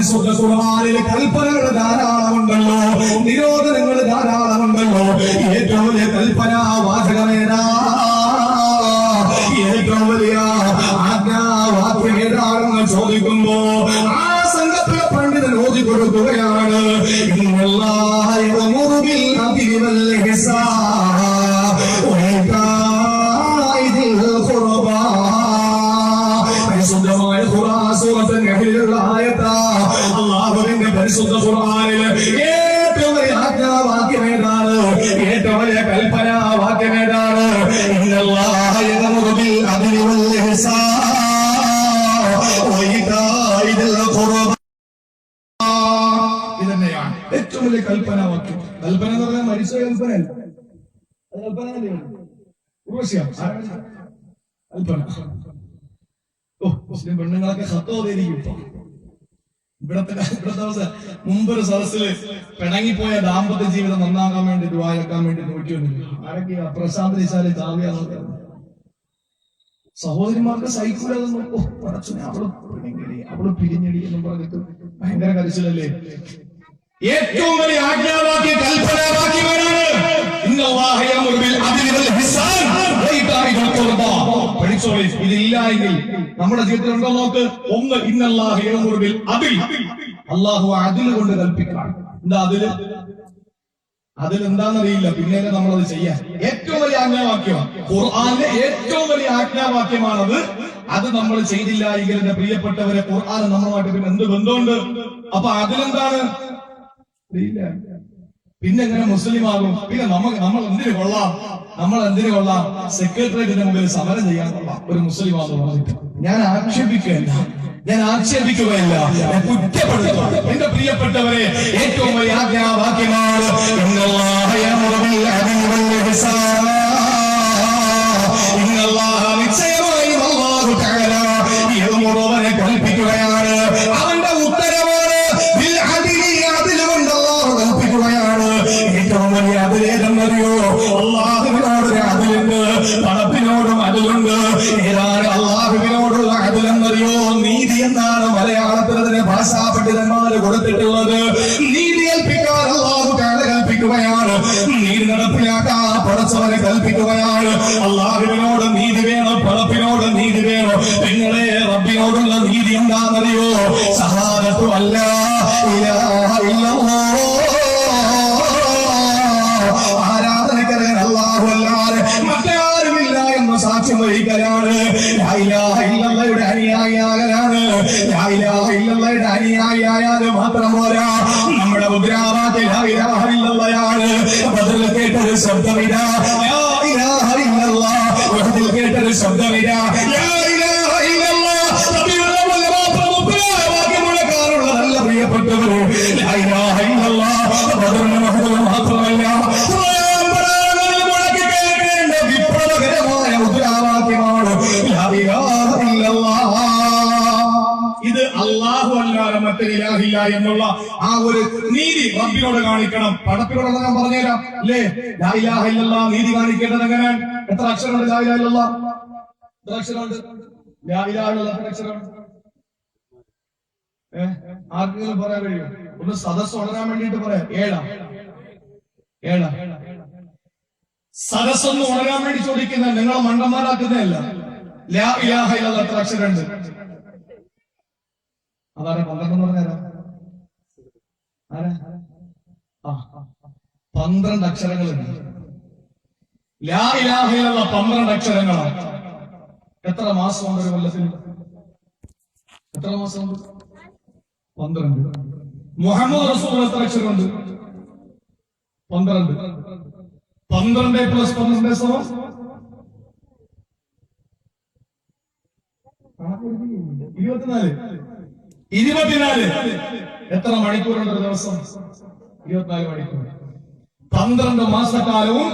പരിശുദ്ധ ഖുർആനിലെ കൽപ്പനകൾ അത് കൽപ്പന തന്നെയാണ് ഉർവശിയാ കൽപ്പന ഓ മുസ്ലിം പെണ്ണുങ്ങളൊക്കെ സത്തോതിരിക്കും ഇപ്പൊ ഇവിടത്തെ ഇവിടത്തെ അവസ്ഥ മുമ്പൊരു സദസ്സിൽ പിണങ്ങിപ്പോയ ദാമ്പത്യ ജീവിതം നന്നാകാൻ വേണ്ടി ദുവായക്കാൻ വേണ്ടി നോക്കിയൊന്നുമില്ല ആരൊക്കെയാ പ്രശാന്ത് നിശാലി ജാവിയാന്നൊക്കെ സഹോദരിമാർക്ക് സൈക്കിളത് ഓ പടച്ചനെ അവൾ പിണങ്ങടി അവൾ പിരിഞ്ഞടി എന്നും പറഞ്ഞിട്ട് ഭയങ്കര കരച്ചിലല്ലേ ഏറ്റവും വലിയ ആജ്ഞാവാക്യ കൽപ്പനാവാക്യമാണ് പഠിച്ചോളി ഇതില്ല എങ്കിൽ നമ്മുടെ ജീവിതത്തിൽ ഉണ്ടോ നോക്ക്? ഒന്ന് ഇന്നല്ലാഹ അതിൽ. അള്ളാഹു അദ്ൽ കൊണ്ട് കൽപ്പിക്കാണ് എന്താ അതിൽ? അതിലെന്താണെന്നറിയില്ല പിന്നീട് നമ്മളത് ചെയ്യാൻ. ഏറ്റവും വലിയ ആജ്ഞാവാക്യമാണ് ഖുർആാനിലെ ഏറ്റവും വലിയ ആജ്ഞാവാക്യമാണത്. അത് നമ്മൾ ചെയ്തില്ല എങ്കിൽ എന്റെ പ്രിയപ്പെട്ടവരെ ഖുർആൻ നമ്മളുമായിട്ട് പിന്നെ എന്ത് ബന്ധമുണ്ട്? അപ്പൊ അതിലെന്താണ്? അറിയില്ല. പിന്നെ എങ്ങനെ മുസ്ലിം ആകും പിന്നെ നമുക്ക് നമ്മൾ എന്തിനു കൊള്ളാം? നമ്മൾ എന്തിനു കൊള്ളാം? സെക്രട്ടേറിയറ്റിന്റെ മുമ്പിൽ സമരം ചെയ്യാൻ കൊള്ളാം. ഒരു മുസ്ലിം ആകും ഞാൻ ആക്ഷേപിക്കുകയല്ല ഞാൻ ആക്ഷേപിക്കുകയല്ല. ഞാൻ എന്റെ പ്രിയപ്പെട്ടവരെ ഏറ്റവും വലിയ ആജ്ഞാവാക്യമാണ് നിശ്ചയമായും കൽപ്പിക്കുകയാണ്. ഏറ്റവും വലിയ അതിലേതെന്നറിയോ അള്ളാഹുവിനോട് ഒരു അതിലുണ്ട്. പണത്തിനോടും അതിലുണ്ട്. ഏതാണ് അള്ളാഹുവിനോടുള്ള അതിലെന്നറിയോ നീതി എന്നാണ് മലയാളത്തിൽ അതിനെ ഭാഷാ പണ്ഡിതന്മാർ കൊടുത്തിട്ടുള്ളത്. നീതി ഏൽപ്പിക്കാൻ അള്ളാഹു കൽപ്പിക്കുകയാണ്. നീതി നടപ്പിലാക്കാൻ പടച്ചവനെ കൽപ്പിക്കുകയാണ്. അള്ളാഹുവിനോട് നീതി വേണം പടപ്പിനോട് നീതി വേണം. നിങ്ങളെ റബ്ബിനോടുള്ള നീതി എന്താണെന്നറിയോ? സഹാദത്തു അല്ല ഇലാഹ ബദറിന് ഉഹദിന് മാത്രമല്ല വിപ്ലവകരമായ മുദ്രാവാക്യമാണ്. ഇത് അള്ളാഹു അല്ലാതെ മറ്റൊരു എന്നുള്ള ആ ഒരു നീതി റബ്ബിനോട് കാണിക്കണം. പടപ്പിനോട് ഞാൻ പറഞ്ഞുതരാം. അല്ലേ? ലാ ഇലാഹ നീതി കാണിക്കേണ്ടത് എങ്ങനെ? എത്ര അക്ഷരമുണ്ട് ലാ ഇലാഹ ഇല്ലല്ലാഹ് എത്ര അക്ഷരമുണ്ട്? ലാ ഇലാഹ ഇല്ലല്ലാഹ് എത്ര അക്ഷരമുണ്ട്? ആർക്കെങ്കിലും പറയാൻ കഴിയും ഒന്ന് സദസ് ഉണരാൻ വേണ്ടിയിട്ട് പറയാം. ഏഴാ? ഏഴാ? ഒന്ന് ഉണരാൻ വേണ്ടി ചോദിക്കുന്ന നിങ്ങൾ മണ്ടന്മാരാക്കുന്നതല്ല. ലാ ഇലാഹ ഇല്ലല്ലാഹ് എത്ര അക്ഷരമുണ്ട്? അതാണ് പന്ത്രണ്ട് പറഞ്ഞാലോ പന്ത്രണ്ട് അക്ഷരങ്ങളുണ്ട്. ലാ പന്ത്രണ്ട് അക്ഷരങ്ങളാണ് എത്ര മാസമുണ്ട് ഒരു കൊല്ലത്തിൽ? എത്ര മാസമുണ്ട്? പന്ത്രണ്ട്. മുഹമ്മദ് റസൂൽ എത്ര അക്ഷരമുണ്ട് പന്ത്രണ്ട്. പന്ത്രണ്ട് പ്ലസ് പന്ത്രണ്ട് സമം. ഇരുപത്തിനാല്. ഇരുപത്തിനാല്. എത്ര മണിക്കൂറുണ്ട് ഒരു ദിവസം? ഇരുപത്തിനാല് മണിക്കൂർ. പന്ത്രണ്ട് മാസക്കാലവും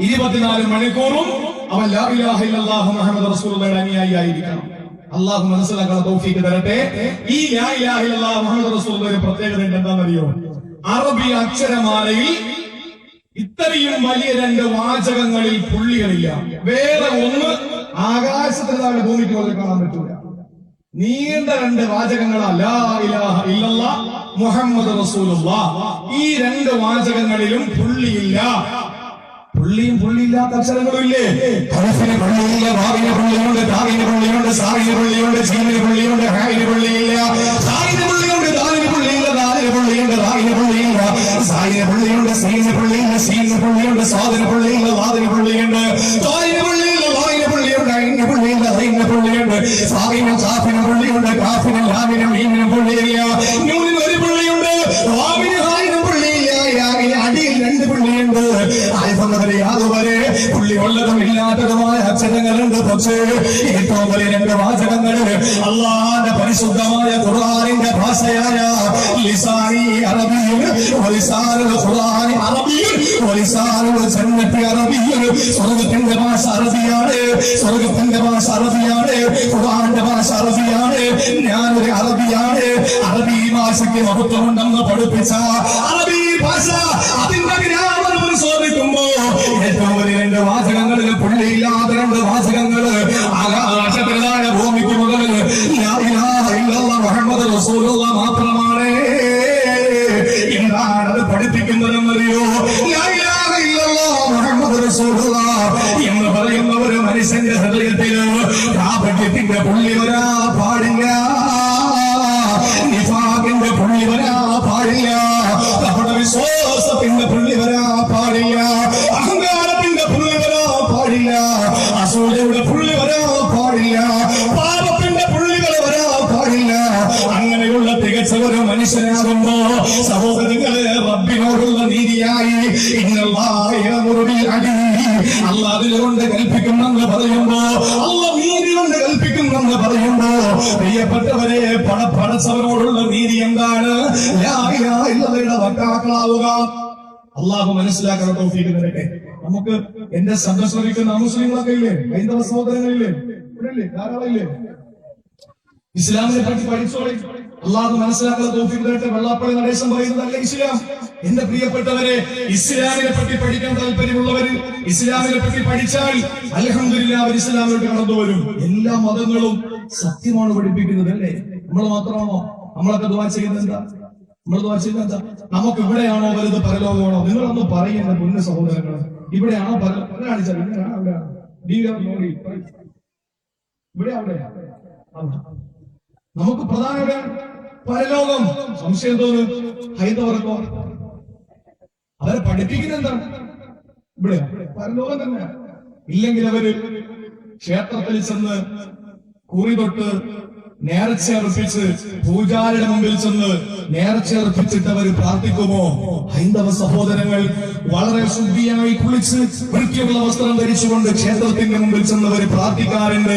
ഇരുപത്തിനാല് മണിക്കൂറും അവൻ ലാ മുഹമ്മദ് റസൂലുള്ളാഹിയുടെ അനുയായി ആയിരിക്കണം. അള്ളാഹു മനസ്സിലാക്കാൻ തൗഫീക്ക് തരട്ടെ? ഈ ലാ മുഹമ്മദ് റസൂലുള്ളാഹിയുടെ പ്രത്യേകത എന്താണെന്നറിയോ? അറബി അക്ഷരമാലയിൽ ഇത്രയും വലിയ രണ്ട് വാചകങ്ങളിൽ പുള്ളികളില്ല. വേറെ ഒന്ന് ആകാശത്തിന് താഴെ ഭൂമിക്ക് പോലെ കാണാൻ പറ്റൂല. നീണ്ട രണ്ട് വാചകങ്ങളാ മുഹമ്മദ് റസൂലുള്ള ഈ രണ്ട് വാചകങ്ങളിലും പുള്ളിയില്ല. പുള്ളിയും പുള്ളിയില്ലാത്ത അക്ഷരങ്ങളും ഇല്ലേ കലഫിന് പുള്ളിയില്ല ഭാവിന് പുള്ളിയുണ്ട് ഭാവിന് പുള്ളിയുണ്ട് സാവിന് പുള്ളിയുണ്ട് ജീവന് പുള്ളിയുണ്ട് ഹാവിന് പുള്ളിയില്ല. സായിന് അള്ളാന്റെ പരിശുദ്ധമായ ഖുർആനിന്റെ ഭാഷയായ ലിസാനി അറബിയും ലിസാനുൽ ഖുർആനി അറബിയും ലിസാനുൽ ജന്നത്തി അറബിയും സ്വർഗത്തിന്റെ ഭാഷ അറബിയാണ് സ്വർഗത്തിന്റെ ഭാഷ അറബിയാണ് ഖുർആന്റെ ഭാഷ അറബിയാണ് ഞാനൊരു അറബിയാണ്. അറബി ഭാഷയ്ക്ക് മഹത്വമുണ്ടെന്ന് പഠിപ്പിച്ച അറബി ഭാഷ അതിന്റെ പരിശോധിക്കുമ്പോ ഏറ്റവും വലിയ രണ്ട് വാചകങ്ങളിൽ പുള്ളിയില്ലാത്ത രണ്ട് വാചകങ്ങൾ ആകാശത്തിലായ ഭൂമിക്ക് മുകളിൽ ലാ ഇലാഹ ഇല്ലല്ലാഹ് മുഹമ്മദ് റസൂലുള്ള മാത്രമാണ്. എന്താണ് അത് പഠിപ്പിക്കുന്നതെന്നറിയോ മുഹമ്മദ് റസൂലുള്ള എന്ന് പറയുന്ന ഒരു മനുഷ്യന്റെ ഹൃദയത്തിൽ കാപട്യത്തിന്റെ പുള്ളി വരാ. മനുഷ്യനാകുമ്പോ സഹോദരങ്ങളെ റബ്ബിനോടുള്ള നീതിയായി അല്ല അതിലുകൊണ്ട് കൽപ്പിക്കുന്നെന്ന് പറയുമ്പോ അല്ല നീതി കൊണ്ട് കൽപ്പിക്കുന്നെന്ന് പറയുമ്പോ പ്രിയപ്പെട്ടവരെ പട പടച്ചവനോടുള്ള നീതി എന്താണ്? വക്കാക്കളാവുക അള്ളാഹു മനസ്സിലാക്കാൻ തൗഫീഖ് തരട്ടെ. നമുക്ക് എന്റെ സന്ദർശിക്കുന്ന മുസ്ലിങ്ങളൊക്കെ ഇല്ലേ? ഹൈന്ദവ സഹോദരങ്ങളില്ലേ? ഇവിടെ ഇല്ലേ ധാരാളം ഇല്ലേ ഇസ്ലാമിനെ പറ്റി പഠിച്ചോളെ. അള്ളാഹു മനസ്സിലാക്കുന്ന തോഫിക്ക് തരട്ടെ വെള്ളാപ്പള്ളി നടേശം പറയുന്നതല്ല ഇസ്ലാം. എന്റെ പ്രിയപ്പെട്ടവരെ ഇസ്ലാമിനെ പറ്റി പഠിക്കാൻ താല്പര്യമുള്ളവര് ഇസ്ലാമിനെ പറ്റി പഠിച്ചാൽ അലഹമില്ല അവർ ഇസ്ലാമിലോട്ട് കടന്നു വരും. എല്ലാ മതങ്ങളും സത്യമാണ് പഠിപ്പിക്കുന്നത് അല്ലേ നമ്മൾ മാത്രമാണോ? നമ്മളൊക്കെ ദുവാ ചെയ്യുന്നത് എന്താ നമ്മൾ ദുവാ ചെയ്യുന്നത് എന്താ നമുക്ക് ഇവിടെയാണോ വലുത് പരലോകമാണോ? നിങ്ങളൊന്ന് പറയുന്ന പുണ്യ സഹോദരങ്ങൾ ഇവിടെയാണോ ഇവിടെയാണോ? അവിടെയാണോ. ഇവിടെ അവിടെ അവിടെ. നമുക്ക് പ്രധാന പരലോകം സംശയം തോന്നുന്നു ഹൈന്ദവർക്കോ അവരെ പഠിപ്പിക്കുന്ന എന്താണ് ഇവിടെ പരലോകം തന്നെ. ഇല്ലെങ്കിൽ അവർ ക്ഷേത്രത്തിൽ ചെന്ന് കുറി തൊട്ട് നേർച്ച അർപ്പിച്ച് പൂജാരിയുടെ മുമ്പിൽ ചെന്ന് നേർച്ച അർപ്പിച്ചിട്ട് അവർ പ്രാർത്ഥിക്കുമോ? ഹൈന്ദവ സഹോദരങ്ങൾ വളരെ ശുദ്ധിയായി കുളിച്ച് വൃത്തിയുള്ള വസ്ത്രം ധരിച്ചുകൊണ്ട് ക്ഷേത്രത്തിന്റെ മുമ്പിൽ ചെന്ന് അവർ പ്രാർത്ഥിക്കാറുണ്ട്.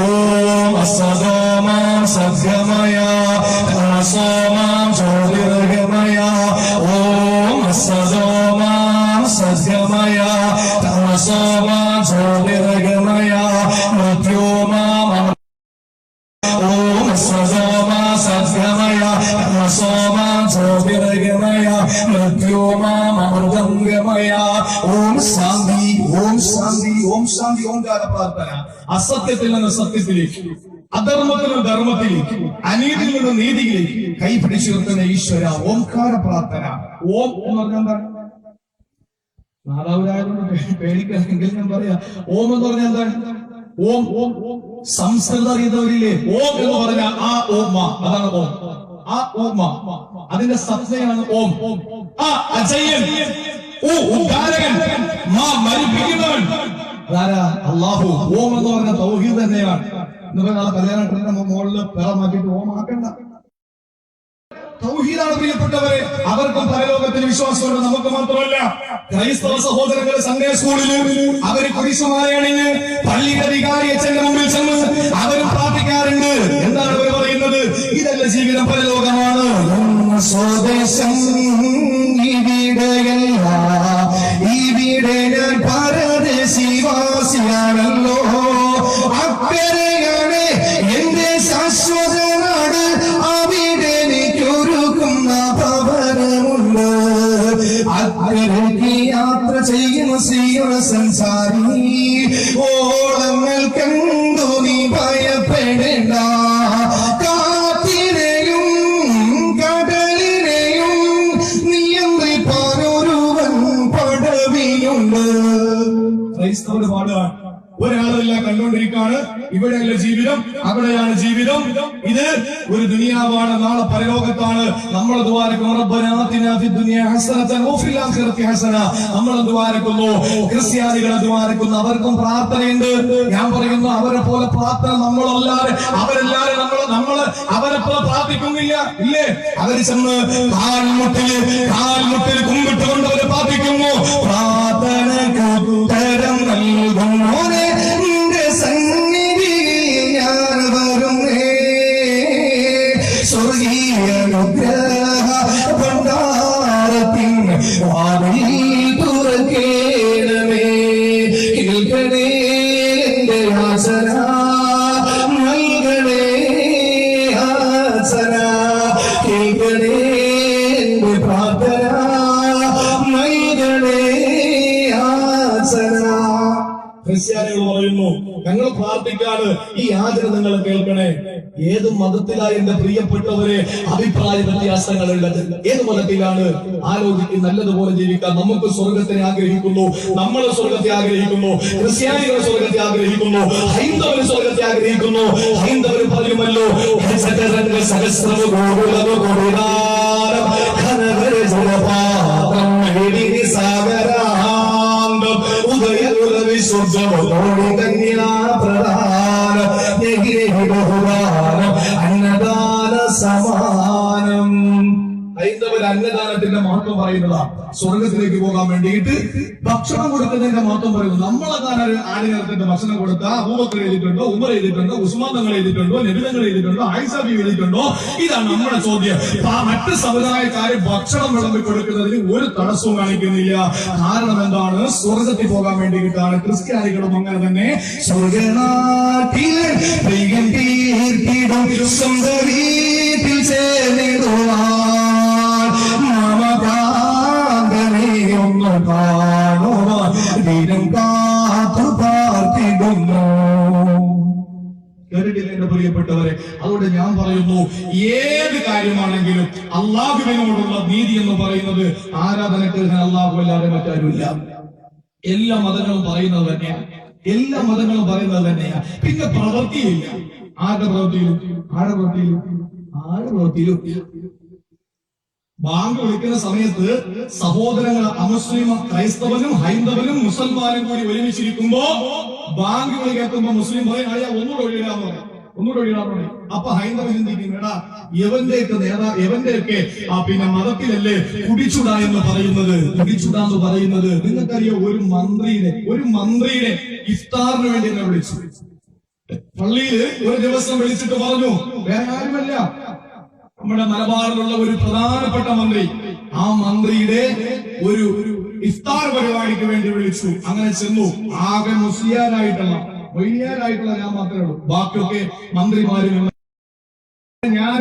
ഓം അസദോമാം സദ്യമയ സോമാം ജ്യോതിർഗമയ ഓം സദോമാം സദ്യമയ സോമാം ജ്യോതിർഗമയ മൃത്യോമാം ഓം സദോമാ സദ്ഗമയ സോമ ജ്യോതിർഗമയ മൃത്യോമാം അമൃതംഗമയ. ഓം ശാന്തി ഓം ശാന്തി ഓം ശാന്തി അസത്യത്തിൽ നിന്ന് സത്യത്തിലേക്ക്. അധർമ്മത്തിൽ നിന്ന് ധർമ്മത്തിലേക്ക് അനീതിയിൽ നിന്ന് നീതിയിലേക്ക് കൈ പിടിച്ചു നിർത്തുന്ന ഈശ്വര ഓംകാര പ്രാർത്ഥന. ഓം എന്ന് പറഞ്ഞാൽ എന്താണ് നാദാവരായതുകൊണ്ട് പേടിക്കണമെങ്കിൽ ഞാൻ പറയാ. ഓം എന്ന് പറഞ്ഞാൽ എന്താണ് ഓം ഓം സംസ്കൃത അറിയുന്നവരില്ലേ? ഓം എന്ന് പറഞ്ഞാൽ ആ ഓമ അതാണ് ഓം. ആ ഓമ അതിന്റെ സത്തയാണ് ഓം. ആ അജയൻ. ഓ ഉദ്ധാരകൻ. മാ മരിപ്പിക്കുന്നവൻ. അള്ളാഹു. ഓം എന്ന് പറഞ്ഞ തൗഹീദ് തന്നെയാണ്. എന്ന് പറഞ്ഞാൽ കല്യാണത്തിന്റെ മുകളിൽ പിറ മാറ്റിയിട്ട് ഓമാക്കണ്ട തൗഹീദാണ് പ്രിയപ്പെട്ടവരെ. അവർക്കും പരലോകത്തിൽ വിശ്വാസമുണ്ട്. നമുക്ക് മാത്രമല്ല ക്രൈസ്തവ സഹോദരങ്ങൾ സൺഡേ സ്കൂളിൽ അവർ കുരിശുമാലയണിഞ്ഞ് പള്ളിയുടെ വികാരി അച്ഛന്റെ മുമ്പിൽ ചെന്ന് അവരും പ്രാർത്ഥിക്കാറുണ്ട്. എന്താണ് അവർ പറയുന്നത്? ഇതല്ല ജീവിതം പരലോകമാണ്. സ്വദേശം ഇവിടെയല്ല. ഇവിടെ ഞാൻ പരദേശിവാസിയാണല്ലോ ഒരാളെല്ലാം കണ്ടുകൊണ്ടിരിക്കുകയാണ്. ഇവിടെയല്ല ജീവിതം. അവിടെയാണ് ജീവിതം. ഇത് ഒരു ദുനിയാവാണ്. നാളെ പരലോകത്താണ്. നമ്മൾ ദ്വാരക്കുന്നു. ക്രിസ്ത്യാനികളെ ദ്വാരക്കുന്നു. അവർക്കും പ്രാർത്ഥനയുണ്ട്. ഞാൻ പറയുന്നു അവരെ പോലെ പ്രാർത്ഥന നമ്മളല്ലാതെ അവരെല്ലാരും നമ്മൾ നമ്മൾ അവരെ പോലെ പ്രാർത്ഥിക്കുന്നില്ല. ഇല്ലേ? അവർ ചെന്ന് കാൽമുട്ടിൽ കാൽമുട്ടിൽ കുമ്പിട്ടുകൊണ്ട് അവർ പ്രാർത്ഥിക്കുന്നു. പ്രാർത്ഥനക്ക് ക്രിസ്ത്യാനികൾ പറയുന്നു ഞങ്ങൾ പ്രാർത്ഥിക്കാണ് ഈ യാചന നിങ്ങൾ കേൾക്കണേ. ഏത് മതത്തിലായി എന്റെ പ്രിയപ്പെട്ടവരെ അഭിപ്രായ വ്യത്യാസങ്ങളുള്ളത് ഏത് മതത്തിലാണ് ആലോചിക്കും നല്ലതുപോലെ ജീവിക്കാൻ നമുക്ക് സ്വർഗത്തിനെ ആഗ്രഹിക്കുന്നു? നമ്മൾ സ്വർഗത്തെ ആഗ്രഹിക്കുന്നു. ക്രിസ്ത്യാനികൾ സ്വർഗത്തെ ആഗ്രഹിക്കുന്നു. ഹൈന്ദവർ സ്വർഗത്തെ ആഗ്രഹിക്കുന്നു. ഹൈന്ദവർ പറയുമല്ലോ "ഹസകരംഗ സാഗര വിശുദ്ധമോടി കന്യാ സ്വർഗത്തിലേക്ക് പോകാൻ വേണ്ടിയിട്ട് ഭക്ഷണം കൊടുക്കുന്നതിന്റെ മഹത്വം പറയുന്നു. നമ്മളെങ്ങാനും ഒരു ആടിനത്തിന്റെ ഭക്ഷണം കൊടുത്ത അബൂബക്കർ എഴുതിയിട്ടുണ്ടോ ഉമർ എഴുതിയിട്ടുണ്ടോ ഉസ്മാൻ തങ്ങൾ എഴുതിയിട്ടുണ്ടോ നബിതങ്ങൾ എഴുതിയിട്ടുണ്ടോ ആയിസാബി എഴുതിയിട്ടുണ്ടോ? ഇതാണ് നമ്മുടെ ചോദ്യം. മറ്റ് സമുദായക്കാരെ ഭക്ഷണം വിളമ്പി കൊടുക്കുന്നതിന് ഒരു തടസ്സവും കാണിക്കുന്നില്ല. കാരണം എന്താണ്? സ്വർഗത്തിൽ പോകാൻ വേണ്ടിയിട്ടാണ് ക്രിസ്ത്യാനികളും അങ്ങനെ തന്നെ സ്വർഗനാട്ടിലെ പ്രിയം തീർത്തിടും പ്രിയപ്പെട്ടവരെ അതുകൊണ്ട് ഞാൻ പറയുന്നു ഏത് കാര്യമാണെങ്കിലും അള്ളാഹുവിനോടുള്ള നീതി എന്ന് പറയുന്നത് ആരാധനക്ക് അള്ളാഹു അല്ലാതെ മറ്റാരുമില്ല. എല്ലാ മതങ്ങളും പറയുന്നത് തന്നെയാണ് എല്ലാ മതങ്ങളും പറയുന്നത് തന്നെയാണ് പിന്നെ പ്രവൃത്തിയില്ല. ആരുടെ പ്രവൃത്തിയിലും? ആരുടെ പ്രവൃത്തിയിലും? ആരുടെ പ്രവൃത്തിയിലും? ബാങ്ക് വിളിക്കുന്ന സമയത്ത് സഹോദരങ്ങൾ അമുസ്ലിം ക്രൈസ്തവനും ഹൈന്ദവനും മുസൽമാനും കൂടി ഒരുമിച്ചിരിക്കുമ്പോ ബാങ്ക് വിളി കേൾക്കുമ്പോ മുസ്ലിം പറയും അയാൾ ഒന്നുകൂടെ ഒഴിയിടാന്ന് പറയും. ഒന്നുകൂടെ പറയും അപ്പൊ ഹൈന്ദവ ചിന്തിക്കും എടാ എവന്റെയൊക്കെ നേതാ എവന്റെയൊക്കെ ആ പിന്നെ മതത്തിലല്ലേ കുടിച്ചുട എന്ന് പറയുന്നത്. കുടിച്ചുട എന്ന് പറയുന്നത്. നിങ്ങൾക്കറിയോ ഒരു മന്ത്രിയുടെ ഒരു മന്ത്രിയുടെ ഇഫ്താറിന് വേണ്ടി എന്നെ വിളിച്ചു. പള്ളിയിൽ ഒരു ദിവസം വിളിച്ചിട്ട് പറഞ്ഞു വേറെ ആരുമല്ല. നമ്മുടെ മലബാറിലുള്ള ഒരു പ്രധാനപ്പെട്ട മന്ത്രി ആ മന്ത്രിയുടെ ഒരു ഇഫ്താർ പരിപാടിക്ക് വേണ്ടി വിളിച്ചു. അങ്ങനെ ചെന്നു. ആകെ മുസ്ലിയാരായിട്ടുള്ള വൈലിയാരായിട്ടുള്ള ഞാൻ മാത്രമേ ഉള്ളൂ. ബാക്കിയൊക്കെ മന്ത്രിമാരും ഞാൻ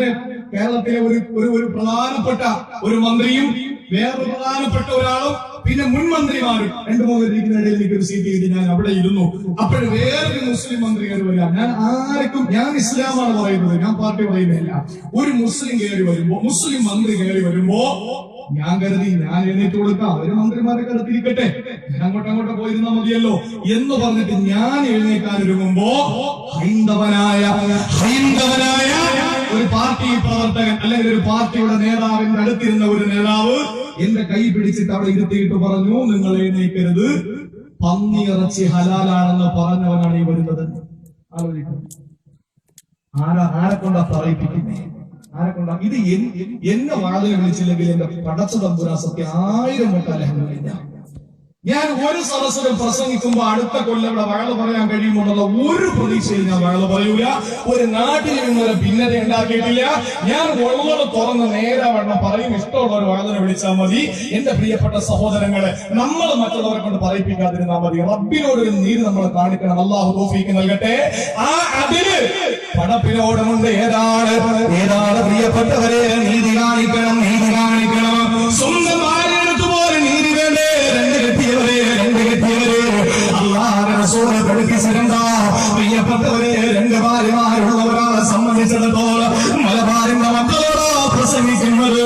കേരളത്തിലെ ഒരു ഒരു ഒരു പ്രധാനപ്പെട്ട ഒരു മന്ത്രിയും വേറൊരു പ്രധാനപ്പെട്ട ഒരാളും പിന്നെ മുൻ മന്ത്രിമാരും രണ്ടു മൂന്ന് ഇരിക്കുന്നതിടയിൽ എനിക്ക് ഒരു സീറ്റ് കിട്ടി. ഞാൻ അവിടെ ഇരുന്നു. അപ്പോൾ വേറൊരു മുസ്ലിം മന്ത്രി കയറി വരിക ഞാൻ ആർക്കും ഞാൻ ഇസ്ലാമാണ് പറയുന്നത്. ഞാൻ പാർട്ടി പറയുന്നില്ല. ഒരു മുസ്ലിം കയറി വരുമ്പോ മുസ്ലിം മന്ത്രി കയറി വരുമ്പോ ഞാൻ കരുതി ഞാൻ എഴുന്നേറ്റ് കൊടുക്കാം. അവർ മന്ത്രിമാരെ കടത്തിരിക്കട്ടെ ഞാൻ അങ്ങോട്ട് അങ്ങോട്ട് പോയിരുന്നാ മതിയല്ലോ എന്ന് പറഞ്ഞിട്ട് ഞാൻ എഴുന്നേക്കാൻ ഒരുങ്ങുമ്പോ ഹൈന്ദവനായ ഹൈന്ദവനായ ഒരു പാർട്ടി പ്രവർത്തകൻ അല്ലെങ്കിൽ ഒരു പാർട്ടിയുടെ നേതാവിന്റെ അടുത്തിരുന്ന ഒരു നേതാവ് എന്റെ കൈ പിടിച്ചിട്ട് അവിടെ ഇരുത്തിയിട്ട് പറഞ്ഞു നിങ്ങൾ എഴുന്നേക്കരുത്. പന്നി ഇറച്ചി ഹലാലാണെന്ന് പറഞ്ഞവനാണ് ഈ വരുന്നത്. ആലോചിക്കുന്നത് ആരാ ആരെ കൊണ്ടാ പറയിപ്പിക്കുന്നേ? ആരെ കൊണ്ടാ ഇത് എന്നെ വാതിൽ വിളിച്ചില്ലെങ്കിൽ എന്റെ പടച്ച തമ്പുരാസത്തെ ആയിരം വട്ടം അലഹമില്ല. ഞാൻ ഒരു സദസ്സിലും പ്രസംഗിക്കുമ്പോ അടുത്ത കൊല്ലം ഇവിടെ വഴൽ പറയാൻ കഴിയുമെന്നുള്ള ഒരു പ്രതീക്ഷയിൽ ഞാൻ വഴൽ പറയൂല. ഒരു നാട്ടിൽ നിന്നൊരു ഭിന്നത ഉണ്ടാക്കിയിട്ടില്ല. ഞാൻ ഉള്ളത് തുറന്ന് നേരെ വണ്ണം പറയും. ഇഷ്ടമുള്ള ഒരു വഴലിനെ വിളിച്ചാൽ മതി. എന്റെ പ്രിയപ്പെട്ട സഹോദരങ്ങളെ നമ്മൾ മറ്റുള്ളവരെ കൊണ്ട് പറയിപ്പിക്കാതിരുന്നാൽ മതി. റബ്ബിനോട് ഒരു നീര് നമ്മൾ കാണിക്കണം. അള്ളാഹു തോഫിക്ക് നൽകട്ടെ. ആ അതിൽ പടപ്പിനോടുമുണ്ട് ഏതാണ്? ഏതാണ് പ്രിയപ്പെട്ടവരെ? നീതി കാണിക്കണം നീതി കാണിക്കണം. റസൂൽ പഠിപ്പിച്ചിട്ടുണ്ട പ്രിയപ്പെട്ടവരെ രണ്ട് മലബാറിന്റെ മക്കളോടോ പ്രസംഗിക്കുന്നത്.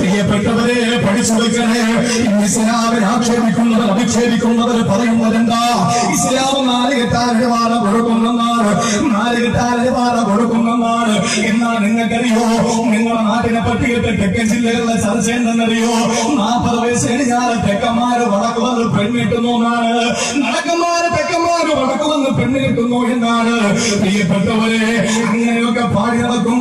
പ്രിയപ്പെട്ടവരെ പഠി പഠിച്ചു ഇസ്ലാമിനെ ആക്ഷേപിക്കുന്നവർ അധിക്ഷേപിക്കുന്നവർ പറയുന്നതെന്താ? ഇസ്ലാം നാല് കെട്ടാരുടെ വാറ കൊടുക്കുന്നെന്നാണ്. നാല് കെട്ടാരുടെ വാറ കൊടുക്കുന്നെന്നാണ് എന്നാൽ നിങ്ങൾക്കറിയോ? നിങ്ങളുടെ നാട്ടിനെ പറ്റിയിട്ട് തെക്കൻ ജില്ലകളിലെ ചർച്ച എന്തെന്നറിയോ നാൽപ്പത് വയസ്സ് കഴിഞ്ഞാൽ തെക്കന്മാര് വടക്ക് വന്ന് പെണ്ണ് കിട്ടുന്നു എന്നാണ്. നടക്കന്മാര് തെക്കന്മാര് വടക്ക് വന്ന് പെണ്ണ് കിട്ടുന്നു എന്നാണ്. പ്രിയപ്പെട്ടവരെ അങ്ങനെയൊക്കെ പാടി നടക്കും